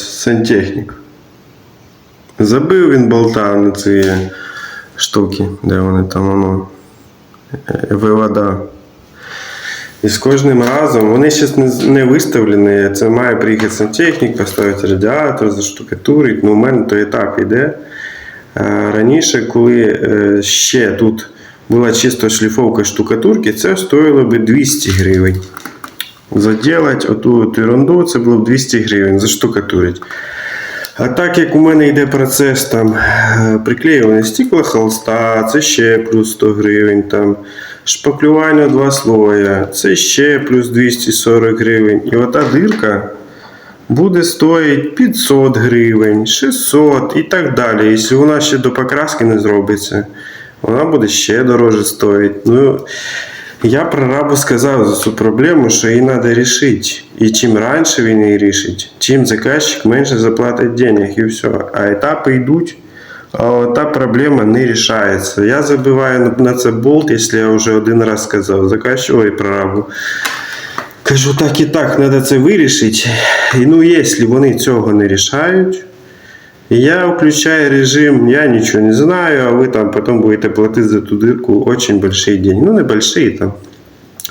сантехнік. Забив він болта на ці штуки, де вони там воно. е, Вивода. І з кожним разом вони ще не, виставлені. Це має приїхати сантехнік, поставити радіатор, заштукатурить. Ну, у мене той етап йде. Е, Раніше, коли е, ще тут була чисто шліфовка штукатурки, це стоїло би 200 гривень. Заділати оту от ерунду, це було б 200 гривень, заштукатурить. А так як у мене йде процес там е, приклеювання стекла холста, це ще плюс 100 гривень. Там, шпаклювання два слоя, це ще плюс 240 гривень. І ота дирка буде стоїти 500 гривень, 600 і так далі. Якщо вона ще до покраски не зробиться, вона буде ще дороже стоїти. Ну, я прорабу сказав за цю проблему, що її треба рішити. І чим раніше він її рішить, тим заказчик менше заплатить денег і все. А етапи йдуть, а та проблема не рішається. Я забиваю на- це болт, якщо я вже один раз сказав, заказчик, ой, прорабу. Кажу, так і так, треба це вирішити. І ну, якщо вони цього не рішають, я включаю режим, я ничего не знаю, а вы там потом будете платити за ту дирку очень большие деньги. Ну, не большие там.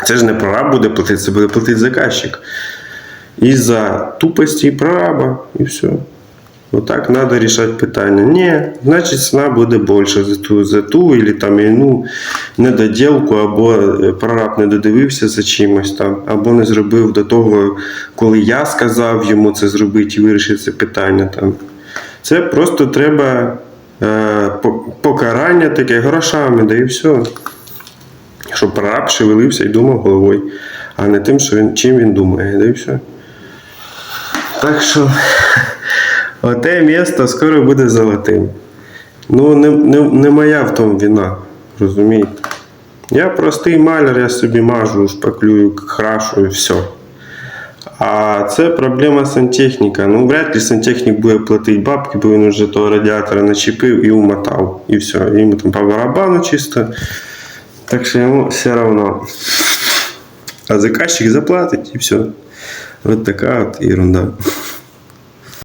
Це ж не прораб буде платити, це буде платити заказчик. Із-за тупості прораба, і все. Отак треба рішати питання. Ні, значить ціна буде більша за ту, за ту, або там ну, недоділку, або е, прораб не додивився за чимось там, або не зробив до того, коли я сказав йому це зробити і вирішити це питання там. Це просто треба е, покарання таке грошами, да і все. Щоб прораб шевелився і думав головою, а не тим, що він, чим він думає, да і все. Так що оте місто скоро буде золотим. Ну, не, не, не моя в тому вина, розумієте? Я простий маляр, я собі мажу, шпаклюю, крашу і все. А це проблема сантехніка. Ну, вряд ли сантехнік буде платити бабки, бо він вже того радіатора начепив і умотав. І все. Йому там по барабану чисто. Так що йому все одно. А заказчик заплатить і все. От така от ерунда.